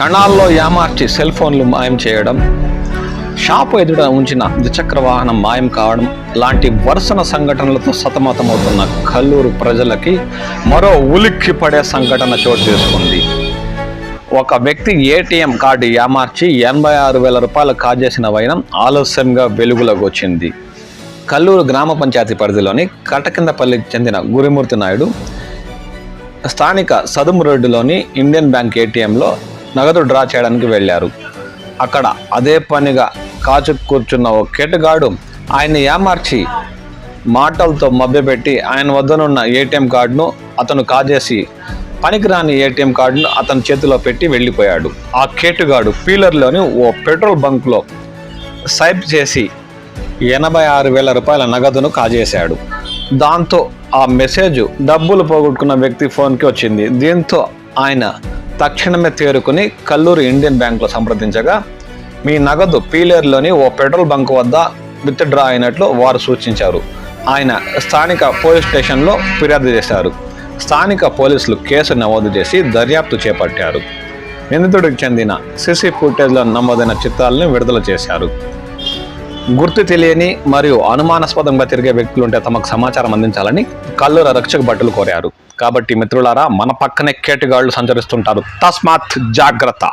క్షణాల్లో యామార్చి సెల్ ఫోన్లు మాయం చేయడం షాపు ఎదుట ఉంచిన ద్విచక్ర వాహనం మాయం కావడం లాంటి వరుసన సంఘటనలతో సతమతమవుతున్న కల్లూరు ప్రజలకి మరో ఉలిక్కి పడే సంఘటన చోటు చేసుకుంది. ఒక వ్యక్తి ఏటీఎం కార్డు యామార్చి ఎనభై ఆరు వేల రూపాయలు కాజేసిన వైనం ఆలస్యంగా వెలుగులోకి వచ్చింది. కల్లూరు గ్రామ పంచాయతీ పరిధిలోని కటకిందపల్లికి చెందిన గురిమూర్తి నాయుడు స్థానిక సదుమురెడ్డిలోని ఇండియన్ బ్యాంక్ ఏటీఎంలో నగదు డ్రా చేయడానికి వెళ్ళారు. అక్కడ అదే పనిగా కాచు కూర్చున్న ఓ కేటగాడు ఆయన్ని ఏమార్చి మాటలతో మభ్యపెట్టి ఆయన వద్దనున్న ఏటీఎం కార్డును అతను కాజేసి పనికిరాని ఏటీఎం కార్డును అతని చేతిలో పెట్టి వెళ్ళిపోయాడు. ఆ కేటుగాడు పీలర్లోని ఓ పెట్రోల్ బంక్లో సైప్ చేసి ఎనభై ఆరు వేల రూపాయల నగదును కాజేశాడు. దాంతో ఆ మెసేజ్ డబ్బులు పోగొట్టుకున్న వ్యక్తి ఫోన్కి వచ్చింది. దీంతో ఆయన తక్షణమే తేరుకుని కల్లూరు ఇండియన్ బ్యాంకులో సంప్రదించగా మీ నగదు పీలేరులోని ఓ పెట్రోల్ బంక్ వద్ద విత్డ్రా అయినట్లు వారు సూచించారు. ఆయన స్థానిక పోలీస్ స్టేషన్లో ఫిర్యాదు చేశారు. స్థానిక పోలీసులు కేసు నమోదు చేసి దర్యాప్తు చేపట్టారు. నిందితుడికి చెందిన సిసి ఫుటేజ్లో నమోదైన చిత్రాలను విడుదల చేశారు. గుర్తు తెలియని మరియు అనుమానాస్పదంగా తిరిగే వ్యక్తులు ఉంటే తమకు సమాచారం అందించాలని కల్లూర రక్షక భటులు కోరారు. కాబట్టి మిత్రులారా మన పక్కనే కేటుగాళ్ళు సంచరిస్తుంటారు. తస్మాత్ జాగ్రత్త.